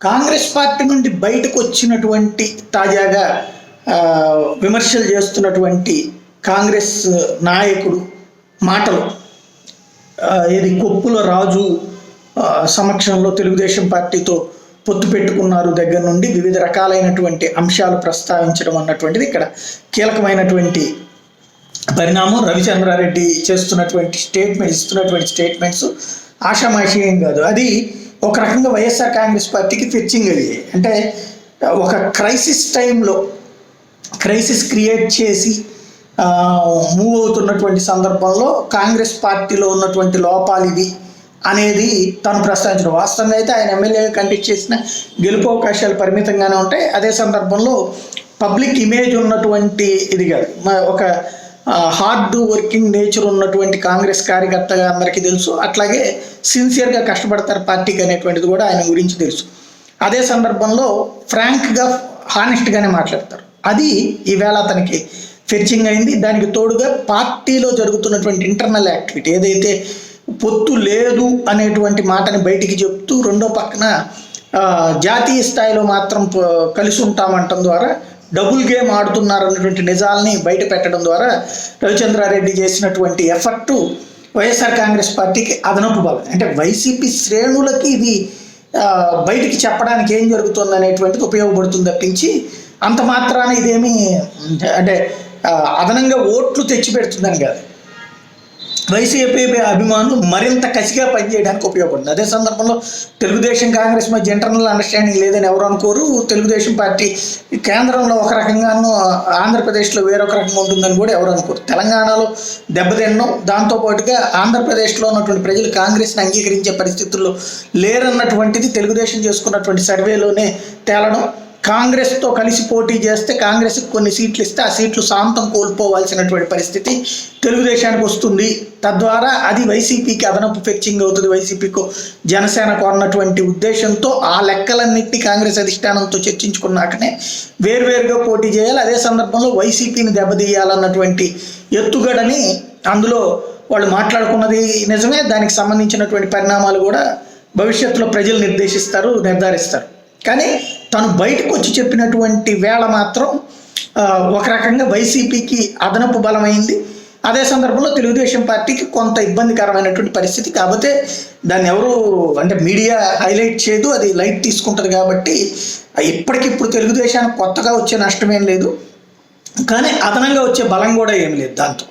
Congress party నుండి బయటకు వచ్చినటువంటి తాజాగా విమర్శలు చేస్తున్నటువంటి కాంగ్రెస్ నాయకుడు మాటలు ఇది కొప్పుల రాజు సమక్షంలో తెలుగుదేశం పార్టీతో పొత్తు పెట్టుకున్నారు దగ్గర నుండి వివిధ రకాలైనటువంటి అంశాలు ప్రస్తావించడం అన్నటువంటిది ఇక్కడ కీలకమైనటువంటి పరిణామం. రవిచంద్రారెడ్డి చేస్తున్నటువంటి స్టేట్మెంట్ ఇస్తున్నటువంటి స్టేట్మెంట్స్ ఆషామాషీయం కాదు. అది ఒక రకంగా వైఎస్ఆర్ కాంగ్రెస్ పార్టీకి ఫెచ్చింగ్ అయ్యాయి అంటే ఒక క్రైసిస్ టైంలో క్రైసిస్ క్రియేట్ చేసి మూవ్ అవుతున్నటువంటి సందర్భంలో కాంగ్రెస్ పార్టీలో ఉన్నటువంటి లోపాలు ఇవి అనేది తను ప్రస్తావించడం. వాస్తవంగా అయితే ఆయన ఎమ్మెల్యేగా కంటెక్ట్ చేసిన గెలుపు అవకాశాలు పరిమితంగానే ఉంటాయి. అదే సందర్భంలో పబ్లిక్ ఇమేజ్ ఉన్నటువంటి ఇది కాదు. ఒక హార్డ్ వర్కింగ్ నేచర్ ఉన్నటువంటి కాంగ్రెస్ కార్యకర్తగా అందరికీ తెలుసు. అట్లాగే సిన్సియర్గా కష్టపడతారు పార్టీకి అనేటువంటిది కూడా ఆయన గురించి తెలుసు. అదే సందర్భంలో ఫ్రాంక్గా హానెస్ట్గానే మాట్లాడతారు. అది ఈవేళ అతనికి ఫెర్చింగ్ అయింది. దానికి తోడుగా పార్టీలో జరుగుతున్నటువంటి ఇంటర్నల్ యాక్టివిటీ ఏదైతే పొత్తు లేదు అనేటువంటి మాటని బయటికి చెప్తూ రెండో పక్కన జాతీయ స్థాయిలో మాత్రం కలిసి ఉంటామంటం ద్వారా డబుల్ గేమ్ ఆడుతున్నారు అన్నటువంటి నిజాలని బయట పెట్టడం ద్వారా రవిచంద్రారెడ్డి చేసినటువంటి ఎఫర్టు వైఎస్ఆర్ కాంగ్రెస్ పార్టీకి అదనపు బలం. అంటే వైసీపీ శ్రేణులకి ఇది బయటికి చెప్పడానికి ఏం జరుగుతుంది అనేటువంటిది ఉపయోగపడుతుంది తప్పించి అంత మాత్రాన ఇదేమి అంటే అదనంగా ఓట్లు తెచ్చి పెడుతుందని కాదు. వైసీపీ అభిమానులు మరింత కసిగా పనిచేయడానికి ఉపయోగపడుతుంది. అదే సందర్భంలో తెలుగుదేశం కాంగ్రెస్ మధ్య ఇంటర్నల్ అండర్స్టాండింగ్ లేదని ఎవరు అనుకోరు. తెలుగుదేశం పార్టీ కేంద్రంలో ఒక రకంగాను ఆంధ్రప్రదేశ్లో వేరొక రకంగా ఉంటుందని కూడా ఎవరు అనుకోరు. తెలంగాణలో దెబ్బతినడం దాంతోపాటుగా ఆంధ్రప్రదేశ్లో ఉన్నటువంటి ప్రజలు కాంగ్రెస్ని అంగీకరించే పరిస్థితుల్లో లేరన్నటువంటిది తెలుగుదేశం చేసుకున్నటువంటి సర్వేలోనే తేలడం కాంగ్రెస్తో కలిసి పోటీ చేస్తే కాంగ్రెస్కి కొన్ని సీట్లు ఇస్తే ఆ సీట్లు శాంతం కోల్పోవాల్సినటువంటి పరిస్థితి తెలుగుదేశానికి వస్తుంది. తద్వారా అది వైసీపీకి అదనపు ఫెచ్చింగ్ అవుతుంది. వైసీపీకు జనసేనకు అన్నటువంటి ఉద్దేశంతో ఆ లెక్కలన్నింటినీ కాంగ్రెస్ అధిష్టానంతో చర్చించుకున్నాకనే వేర్వేరుగా పోటీ చేయాలి. అదే సందర్భంలో వైసీపీని దెబ్బతీయాలన్నటువంటి ఎత్తుగడని అందులో వాళ్ళు మాట్లాడుకున్నది నిజమే. దానికి సంబంధించినటువంటి పరిణామాలు కూడా భవిష్యత్తులో ప్రజలు నిర్దేశిస్తారు నిర్ధారిస్తారు. కానీ తను బయటకు వచ్చి చెప్పినటువంటి వేళ మాత్రం ఒక రకంగా వైసీపీకి అదనపు బలమైంది. అదే సందర్భంలో తెలుగుదేశం పార్టీకి కొంత ఇబ్బందికరమైనటువంటి పరిస్థితి. కాకపోతే దాన్ని ఎవరు అంటే మీడియా హైలైట్ చేయదు అది లైట్ తీసుకుంటుంది కాబట్టి ఇప్పటికిప్పుడు తెలుగుదేశానికి కొత్తగా వచ్చే నష్టమేం లేదు. కానీ అదనంగా వచ్చే బలం కూడా ఏం లేదు దాంతో.